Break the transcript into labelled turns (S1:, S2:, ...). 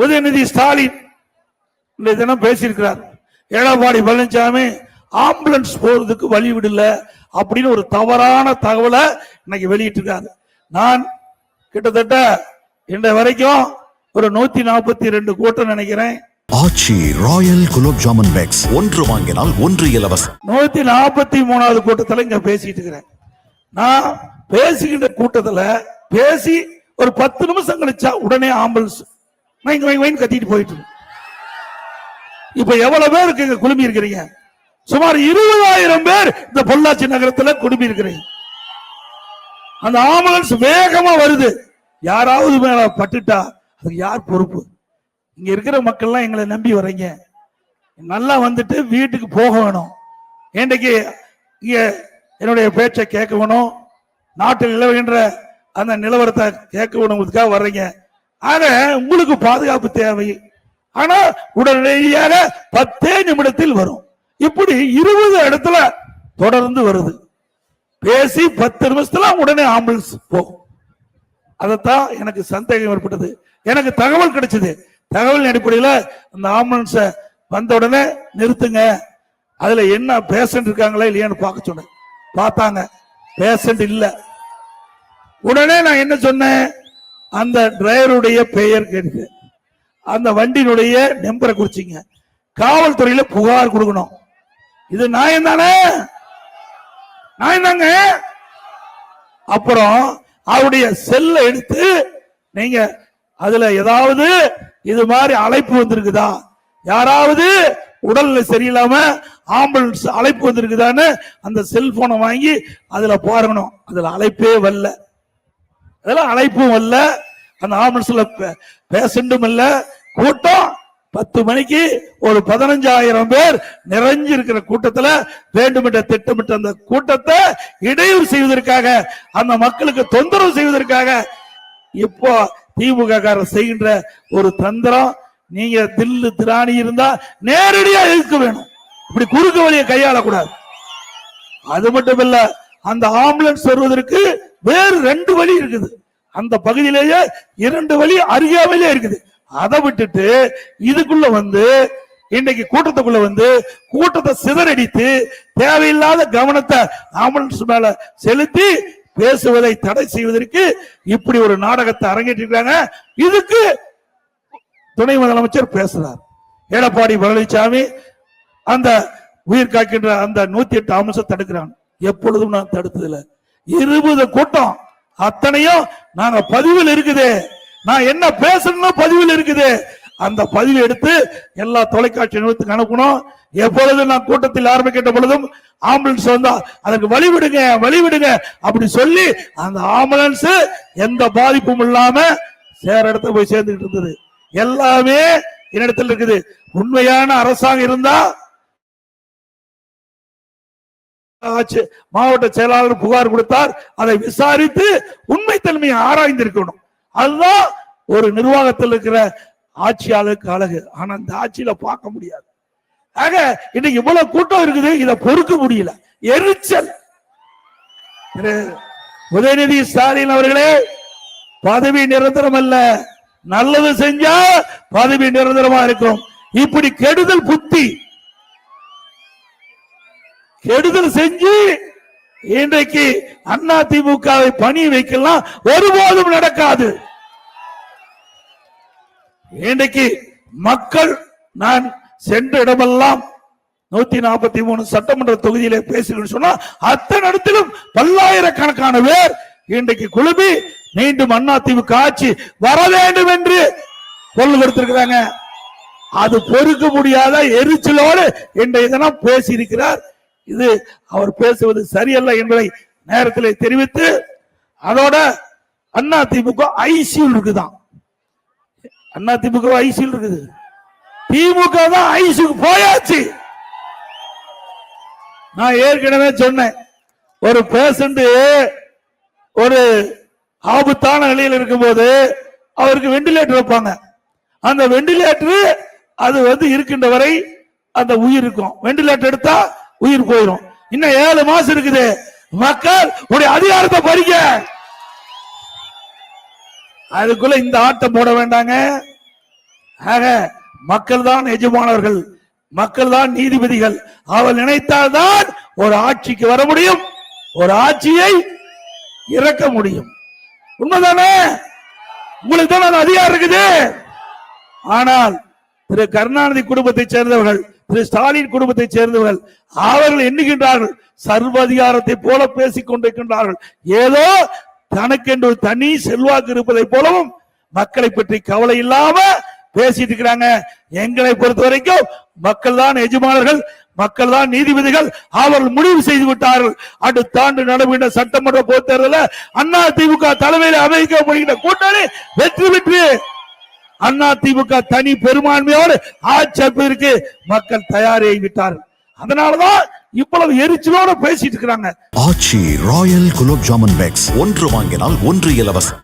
S1: உதயநிதி ஸ்டாலின் இந்த தினம் பேசியிருக்கிறார். எடப்பாடி பழனிசாமி ஆம்புலன்ஸ் போறதுக்கு வழி விடல அப்படின்னு ஒரு தவறான தகவலை இன்னைக்கு வெளியிட்டிருக்காங்க. நான் கிட்டத்தட்ட இன்றைய வரைக்கும் ஒரு நூத்தி நாற்பத்தி ரெண்டு கூட்டம் நினைக்கிறேன்.
S2: Aachi royal gulab jamun packs. ஒன்று வாங்கினால் ஒன்று இலவசம்.
S1: நூத்தி நாற்பத்தி மூணாவது கூட்டத்துல இங்க பேசிட்டு இருக்கிறேன். நான் பேசுகின்ற கூட்டத்துல பேசி ஒரு பத்து நிமிஷம் கழிச்சா உடனே ஆம்புலன்ஸ் வைங்க வைங்க வைங்க கத்திட்டு போயிட்டு. இப்ப எவ்வளவு பேருக்கு இங்க குழுமி இருக்கிறீங்க? சுமார் இருபதாயிரம் பேர் இந்த பொள்ளாச்சி நகரத்துல குழுமி இருக்கிறீங்க. அந்த ஆம்புலன்ஸ் வேகமா வருது. யாராவது மேல பட்டுட்டா அதுக்கு யார் பொறுப்பு? இங்க இருக்கிற மக்கள்லாம் எங்களை நம்பி வர்றீங்க. நல்லா வந்துட்டு வீட்டுக்கு போக வேணும். இன்றைக்கு இங்க என்னுடைய பேச்சை கேட்க வேணும். நாட்டில் நிலவுகின்ற அந்த நிலவரத்தை கேட்க வேணுங்கிறதுக்காக வர்றீங்க. ஆனா உங்களுக்கு பாதுகாப்பு தேவை. ஆனா உடனடியாக பத்தே நிமிடத்தில் வரும். இப்படி இருபது இடத்துல தொடர்ந்து வருது. பேசி பத்து நிமிஷத்துல உடனே ஆம்புலன்ஸ் போகும். அதைத்தான் எனக்கு சந்தேகம் ஏற்பட்டது. எனக்கு தகவல் கிடைச்சது. தகவல் அடிப்படையில் அந்த ஆம்புலன்ஸை வந்த உடனே நிறுத்துங்க. அதுல என்ன பேஷண்ட் இருக்காங்களா இல்லையான்னு பார்க்க சொன்னேன். பார்த்தாங்க. பேஷண்ட் இல்லை. உடனே நான் என்ன சொன்னேன்? அந்த டிரைவருடைய பெயர் கேட்டு அந்த வண்டியினுடைய நம்பரை குறிச்சிங்க. காவல்துறையில புகார் கொடுக்கணும். இது நியாயம் தானே? நியாயம் தாங்க. அப்புறம் அவருடைய செல்ல எடுத்து நீங்க அதுல ஏதாவது இது மாதிரி அழைப்பு வந்திருக்குதா? யாராவது உடல்நிலை சரியில்லாம ஆம்புலன்ஸ் அழைப்பு வந்திருக்குதான்னு அந்த செல்போனை வாங்கி அதுல பாருங்கணும். அதுல அழைப்பே வரல. அதெல்லாம் அழைப்பும் அல்ல. அந்த ஆம்புலன்ஸ்ல பேஷண்டும் இல்ல கூட்டம் பத்து மணிக்கு ஒரு பதினஞ்சாயிரம் பேர் நிறைஞ்சிருக்கிற கூட்டத்துல வேண்டுமென்ற திட்டமிட்ட அந்த கூட்டத்தை இடையூறு செய்வதற்காக அந்த மக்களுக்கு தொந்தரவு செய்வதற்காக இப்போ திமுக காரர் செய்கின்ற ஒரு தந்திரம். நீங்க தில்லு திராணி இருந்தா நேரடியா எதிர்க்க வேணும். இப்படி குறுக்கு வழியை கையாளக்கூடாது. அது மட்டும் இல்ல அந்த ஆம்புலன்ஸ் வருவதற்கு வேறு ரெண்டு வழி இருக்குது. அந்த பகுதியிலேயே இரண்டு வழி அருகாமையிலே இருக்குது. அதை விட்டுட்டு இதுக்குள்ள வந்து இன்னைக்கு கூட்டத்துக்குள்ள வந்து கூட்டத்தை சிதறடித்து தேவையில்லாத கவனத்தை ஆம்புலன்ஸ் மேல செலுத்தி பேசுவதை தடை செய்வதற்கு இப்படி ஒரு நாடகத்தை அரங்கேற்றிருக்காங்க இதுக்கு துணை முதலமைச்சர் பேசுறார். எடப்பாடி பழனிசாமி அந்த உயிர் காக்கின்ற அந்த நூத்தி எட்டு அம்சம் தடுக்கிறான். எப்பொழுதும் நான் தடுத்ததில்லை. இருபது கூட்டம். அத்தனையும் நாங்க பதிவில் இருக்குது. நான் என்ன பேசணும்னு பதிவில் இருக்குது. அந்த பதிவு எடுத்து எல்லா தொலைக்காட்சி நிறுவனத்துக்கு அனுப்பணும். எப்பொழுதும் நான் கூட்டத்தில் ஆரம்பிக்கின்ற பொழுதும் ஆம்புலன்ஸ் வந்தா அதற்கு வழிவிடுங்க வழிவிடுங்க அப்படி சொல்லி அந்த ஆம்புலன்ஸ் எந்த பாதிப்பும் இல்லாம சேர இடத்துல போய் சேர்ந்துகிட்டு இருந்தது. எல்லாமே என்னிடத்தில் இருக்குது. உண்மையான அரசாங்கம் இருந்தா ஆச்சு. மாவட்ட செயலாளர் புகார் கொடுத்தார். அதை விசாரித்து உண்மைத்தன்மையை ஆராய்ந்திருக்கணும். அதுதான் ஒரு நிர்வாகத்தில் இருக்கிற ஆட்சியாளருக்கு அழகு. ஆனா அந்த ஆட்சியில பார்க்க முடியாது. ஆக இன்னைக்கு இவ்வளவு கூட்டம் இருக்குது. இதை பொறுக்க முடியல. எரிச்சல். உதயநிதி ஸ்டாலின் அவர்களே பதவி நிரந்தரம் அல்ல. நல்லது செஞ்சா பதவி நிரந்தரமா இருக்கும். இப்படி கெடுதல் புத்தி கெடுதல் செஞ்சு இன்றைக்கு அண்ணா திமுகவை பணி வைக்கலாம். ஒருபோதும் நடக்காது. இன்றைக்கு மக்கள் நான் சென்ற இடமெல்லாம் நூத்தி நாற்பத்தி மூணு சட்டமன்ற தொகுதியில பேசுகிறேன்னு சொன்னா அத்தனை இடத்திலும் பல்லாயிரக்கணக்கான பேர் இன்றைக்கு குழுமி மீண்டும் அண்ணா திமுக ஆட்சி வர வேண்டும் என்று கொள்ளு கொடுத்திருக்கிறாங்க. அது பொறுக்க முடியாத எரிச்சலோடு இன்றைய தினம் பேசியிருக்கிறார் இது அவர் பேசுவது சரியல்ல என்பதை நேரத்தில் தெரிவித்து அதோட அண்ணா திமுக ஐசியூல் இருக்குதான். அண்ணா திமுக ஐசியூல் இருக்குது? திமுக தான் ஐசியூக்கு போயாச்சு. நான் ஏற்கனவே சொன்னேன் ஒரு பேஷண்ட் ஒரு ஆபத்தான நிலையில் இருக்கும்போது அவருக்கு வெண்டிலேட்டர் வைப்பாங்க. அந்த வெண்டிலேட்டர் அது வந்து இருக்கின்ற வரை அந்த உயிர் இருக்கும் வெண்டிலேட்டர் எடுத்தா உயிர் போயிடும் இன்னும் ஏழு மாசம் இருக்குது. மக்கள் உடைய அதிகாரத்தை பறிக்க அதுக்குள்ள இந்த ஆட்டம் போட வேண்டாங்க. ஆக மக்கள் தான் எஜமானவர்கள் மக்கள் தான் நீதிபதிகள். அவர் நினைத்தால்தான் ஒரு ஆட்சிக்கு வர முடியும். ஒரு ஆட்சியை இறக்க முடியும். உண்மைதானே? உங்களுக்கு தான் அந்த அதிகாரம் இருக்குது. ஆனால் திரு கருணாநிதி குடும்பத்தைச் சேர்ந்தவர்கள் திரு ஸ்டாலின் குடும்பத்தை சேர்ந்தவர்கள் அவர்கள் எண்ணுகின்றார்கள். சர்வ அதிகாரத்தை போல பேசிக் கொண்டிருக்கின்றார்கள். ஏதோ தனக்கென்று ஒரு தனி செல்வாக்கு இருப்பதை போலவும் மக்களை பற்றி கவலை இல்லாம பேசிட்டு இருக்கிறாங்க. எங்களை பொறுத்த வரைக்கும் மக்கள் தான் எஜமானர்கள் மக்கள் தான் நீதிபதிகள் அவர்கள் முடிவு செய்து விட்டார்கள். அடுத்த ஆண்டு நடைபெற்ற சட்டமன்ற பொறுத்தேர்தல அண்ணா திமுக தலைமையில் அமைக்க முடிகின்ற கூட்டணி வெற்றி பெற்று அண்ணா திமுக தனி பெரும்பான்மையோடு ஆட்சி மக்கள் தயாராகி விட்டார்கள். அதனாலதான் இவ்வளவு எரிச்சலோட பேசிட்டு இருக்கிறாங்க.
S2: Aachi royal gulab jamun packs. ஒன்று வாங்கினால் ஒன்று இலவசம்.